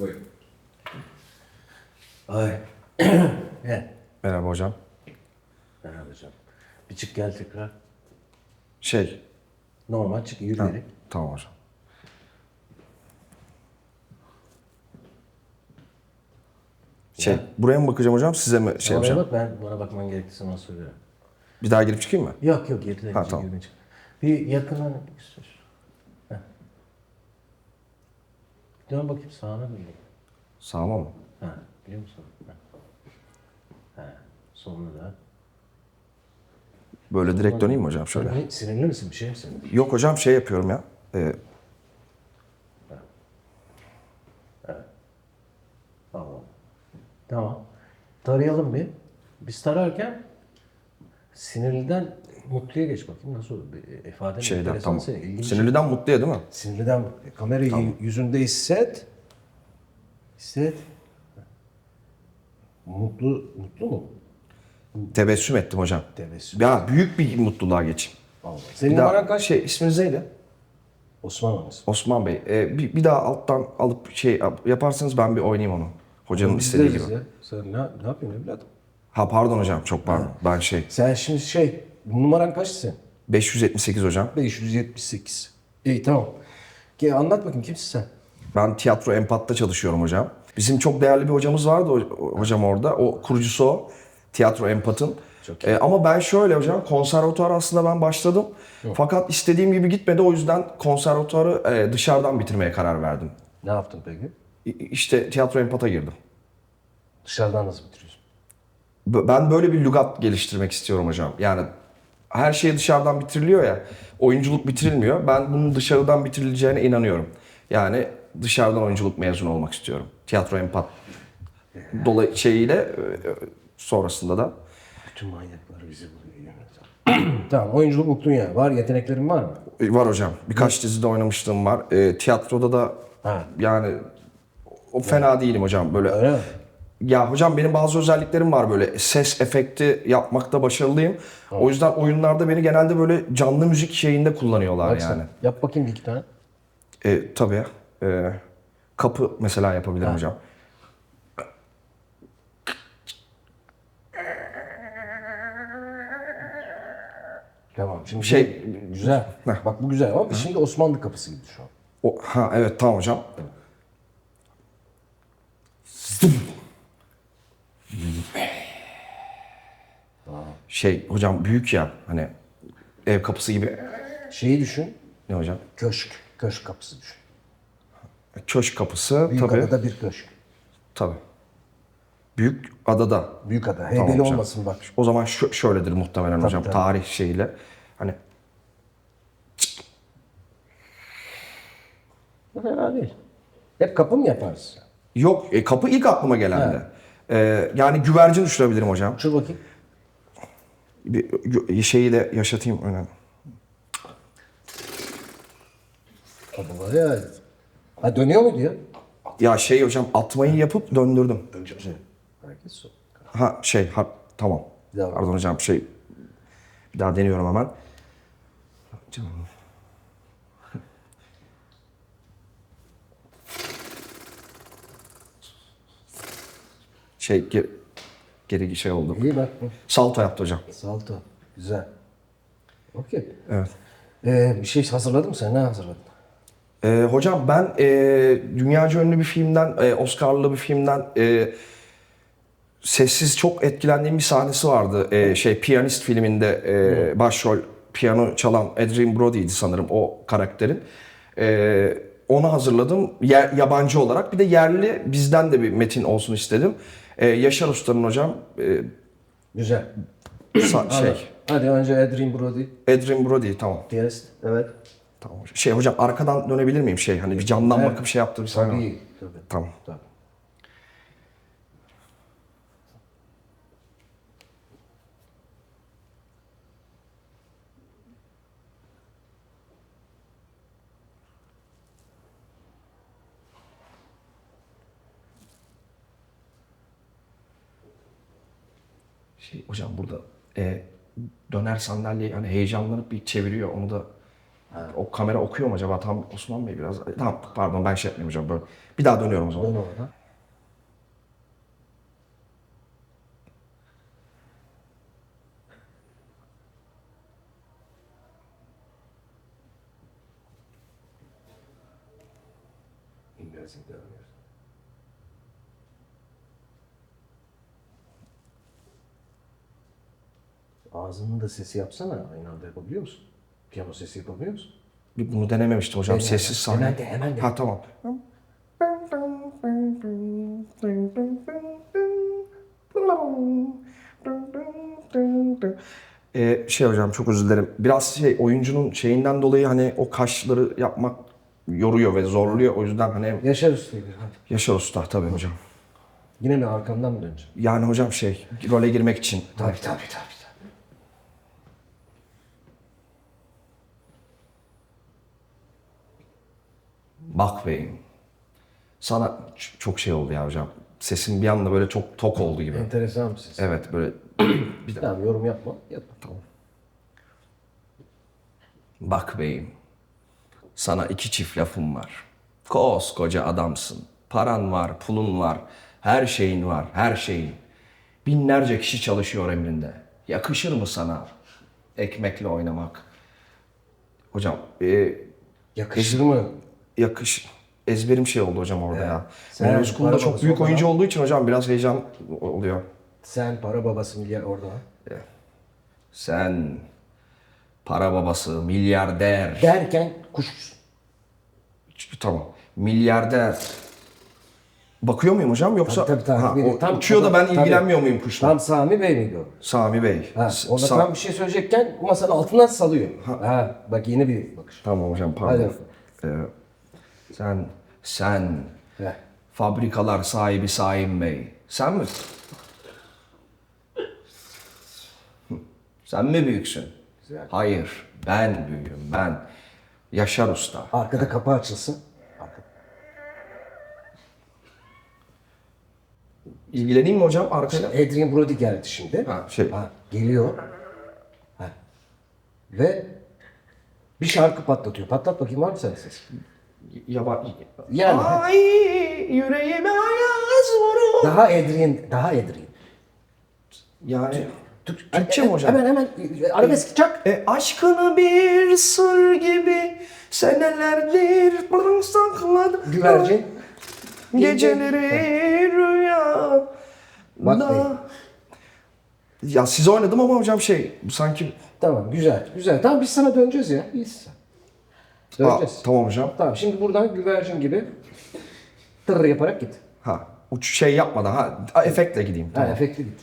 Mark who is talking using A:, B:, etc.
A: Buyurun.
B: Ay. Gel.
C: Merhaba hocam.
B: Merhaba hocam. Bir çık gel tekrar.
C: Şey,
B: Normal çık yürüyerek.
C: tamam hocam. Şey, buraya mı bakacağım hocam size mi şey yapacağım?
B: bak ben bana bakman gerektiği zaman söylerim.
C: Bir daha girip çıkayım mı?
B: Yok yok geride
C: Ha, tamam.
B: Bir yakından istiyorsun. Heh. Dön bakayım sağına dön. bakayım.
C: Sağıma mı?
B: Ha, biliyor musun? Ha. Ha, soluna da.
C: Böyle direkt döneyim mi hocam şöyle?
B: Ne, sinirli misin? Bir şey misin?
C: Yok hocam şey yapıyorum ya.
B: Tamam. Tamam. Tarayalım bir. Biz tararken sinirliden mutluya geç bakayım. Nasıl olur? Bir ifade
C: şeyden
B: enteresan
C: tamam.
B: senin, ilginç.
C: Sinirliden mutluya değil mi?
B: Sinirden kamerayı yüzünde hisset. Hisset. Mutlu, mutlu mu?
C: Tebessüm ettim hocam.
B: Tebessüm.
C: Ya büyük bir mutluluğa geçeyim.
B: Allah. Senin
C: Bir daha
B: numaran kaç?
C: şey isminiz neydi?
B: Osman Hanım'ız.
C: Osman Bey. Ee, bir, bir daha alttan alıp şey yap- yaparsanız ben bir oynayayım onu. Hocanın istediği gibi.
B: ya. Sen ne, ne yapıyorsun evladım?
C: Ha pardon hocam çok pardon. Ben şey
B: Sen şimdi şey, numaran kaç sen?
C: 578 hocam.
B: 578. İyi tamam. Gel anlat bakayım kimsin sen?
C: Ben tiyatro empatta çalışıyorum hocam. Bizim çok değerli bir hocamız vardı hocam orada. O kurucusu o. Tiyatro empatın.
B: Çok
C: Ee, ama ben şöyle hocam konservatuar aslında ben başladım. Fakat istediğim gibi gitmedi. O yüzden konservatuarı e, dışarıdan bitirmeye karar verdim.
B: Ne yaptın peki?
C: İ- İşte tiyatro empata girdim.
B: Dışarıdan nasıl bitiriyorsun?
C: Ben böyle bir lügat geliştirmek istiyorum hocam. Yani her şey dışarıdan bitiriliyor ya. Oyunculuk bitirilmiyor. Ben bunun dışarıdan bitirileceğine inanıyorum. Yani dışarıdan oyunculuk mezunu olmak istiyorum. Tiyatro empat dolayı şeyiyle e, sonrasında da
B: Bütün manyaklar bizi yönetiyor. tamam oyunculuk okuttun ya. Var yeteneklerin var mı?
C: E, var hocam. Birkaç dizide oynamışlığım var. E, tiyatroda da
B: Ha.
C: yani o fena değilim hocam. Böyle
B: Öyle mi?
C: Ya hocam benim bazı özelliklerim var böyle ses efekti yapmakta başarılıyım. O yüzden oyunlarda beni genelde böyle canlı müzik şeyinde kullanıyorlar
B: Bak sen,
C: yani.
B: Yap bakayım bir iki tane.
C: E, tabii. E, kapı mesela yapabilirim hocam.
B: Tamam. Şimdi
C: Şey-
B: güzel. Bak bu güzel ama şimdi Osmanlı kapısı gibi şu an.
C: O, ha evet tamam hocam. Şey hocam büyük ya hani ev kapısı gibi.
B: Şeyi düşün.
C: Ne hocam?
B: Köşk. Köşk kapısı düşün.
C: Köşk kapısı
B: Büyük
C: tabii.
B: adada bir köşk.
C: Tabii. Büyük adada.
B: Büyük ada. Heybeli
C: hocam.
B: olmasın bak.
C: O zaman şu, şöyledir muhtemelen hocam
B: tabii.
C: tarih şeyiyle. Hani
B: Bu fena değil. Hep kapı mı yaparsın?
C: yok e, kapı ilk aklıma gelendi. Ee, yani güvercin uçurabilirim hocam.
B: Uçur bakayım.
C: Bir şeyi de yaşatayım önemli.
B: Kapıları ya. Ha dönüyor mu diyor?
C: Ya şey hocam atmayı yapıp döndürdüm.
B: Herkes su.
C: Ha şey ha tamam.
B: Daha
C: Pardon hocam şey bir daha deniyorum hemen. Canım. Şey geri, geri şey oldu.
B: İyi bak.
C: Salto yaptı hocam.
B: Salto. Güzel. Okey.
C: Evet.
B: Ee, bir şey hazırladın mı sen? Ne hazırladın?
C: Ee, hocam ben e, dünyaca ünlü bir filmden, e, Oscar'lı bir filmden e, sessiz çok etkilendiğim bir sahnesi vardı. E, şey Piyanist filminde e, başrol piyano çalan Adrien Brody'ydi sanırım o karakterin. E, onu hazırladım Yer- yabancı olarak. Bir de yerli bizden de bir metin olsun istedim. E, Yaşar Usta'nın hocam e,
B: Güzel.
C: sa- şey
B: Hadi önce Adrien Brody.
C: Adrien Brody tamam.
B: Piyanist. Evet.
C: Tamam. hocam. Şey hocam arkadan dönebilir miyim şey hani bir camdan bakıp şey yaptı bir sahne. var.
B: İyi. Tabii.
C: Tamam.
B: Tabii.
C: Şey hocam burada e, döner sandalye hani heyecanlanıp bir çeviriyor onu da O kamera okuyor mu acaba? Tam Osman Bey biraz. Tamam pardon ben şey yapmayayım hocam. Böyle. Bir daha dönüyorum o zaman.
B: Dön orada. İngilizce Ağzının da sesi yapsana. Aynı anda yapabiliyor musun? Piyano sesi yapabiliyor musun?
C: Bunu denememiştim hocam.
B: Dene.
C: Sessiz sahne.
B: Hemen de, hemen de.
C: Ha tamam. Ee, şey hocam çok özür dilerim. Biraz şey oyuncunun şeyinden dolayı hani o kaşları yapmak yoruyor ve zorluyor. O yüzden hani
B: Yaşar Usta'ydı. Hadi.
C: Yaşar Usta tabii hocam.
B: Yine mi arkamdan mı döneceğim?
C: Yani hocam şey role girmek için.
B: Tabii tabii tabii. Tabii.
C: Bak beyim. Sana çok şey oldu ya hocam. Sesin bir anda böyle çok tok oldu gibi.
B: Enteresan bir ses.
C: Evet böyle bir de
B: Tamam yorum yapma. Yapma.
C: Tamam. Bak beyim. Sana iki çift lafım var. Koskoca adamsın. Paran var, pulun var. Her şeyin var, her şeyin. Binlerce kişi çalışıyor emrinde. Yakışır mı sana ekmekle oynamak? Hocam, e,
B: Yakışır mı?
C: Yakış ezberim şey oldu hocam orada ya.
B: Sen
C: School'da
B: para
C: çok
B: babası
C: büyük
B: olmadan-
C: oyuncu olduğu için hocam biraz heyecan oluyor.
B: Sen para babası milyar orada.
C: Sen para babası, milyarder.
B: Derken kuş.
C: Tamam. Milyarder. Bakıyor muyum hocam yoksa
B: Tabii, tabii,
C: Ha,
B: tabii.
C: o
B: Tam-
C: uçuyor da ben
B: tabii.
C: ilgilenmiyor muyum kuşla?
B: Tam Sami Bey miydi o?
C: Sami Bey.
B: Ha,
C: S-
B: orada
C: Sa-
B: tam bir şey söyleyecekken masanın altından salıyor. Ha. bak yeni bir bakış.
C: Tamam hocam
B: Hadi
C: pardon.
B: bakalım.
C: Ee, sen sen
B: Heh.
C: fabrikalar sahibi Saim Bey. Sen mi? Sen mi büyüksün?
B: Güzel.
C: Hayır. Ben büyüğüm ben. Yaşar Usta.
B: Arkada kapı açılsın. Arka-
C: İlgileneyim mi hocam arkayla?
B: Adrian Brody geldi şimdi.
C: Ha, şey.
B: Ha, geliyor. Ha. Ve bir şarkı patlatıyor. Patlat bakayım var mı senin ses?
C: Yaba...
B: Yani.
C: Ay yüreğime ayaz vurur.
B: Daha Adrian, daha Adrian.
C: Yani Türk, Türkçe mi hocam?
B: Hemen hemen arabesk çak.
C: E, aşkını bir sır gibi senelerdir sakladım.
B: Güvercin.
C: Geceleri rüya.
B: Bak bey.
C: Ya siz oynadım ama hocam şey sanki...
B: Tamam güzel güzel. Tamam biz sana döneceğiz ya. Biz. Döneceğiz.
C: tamam hocam.
B: Tamam şimdi buradan güvercin gibi tır yaparak git.
C: Ha uç şey yapmadan ha efektle gideyim.
B: Ha
C: Tamam.
B: efektli git.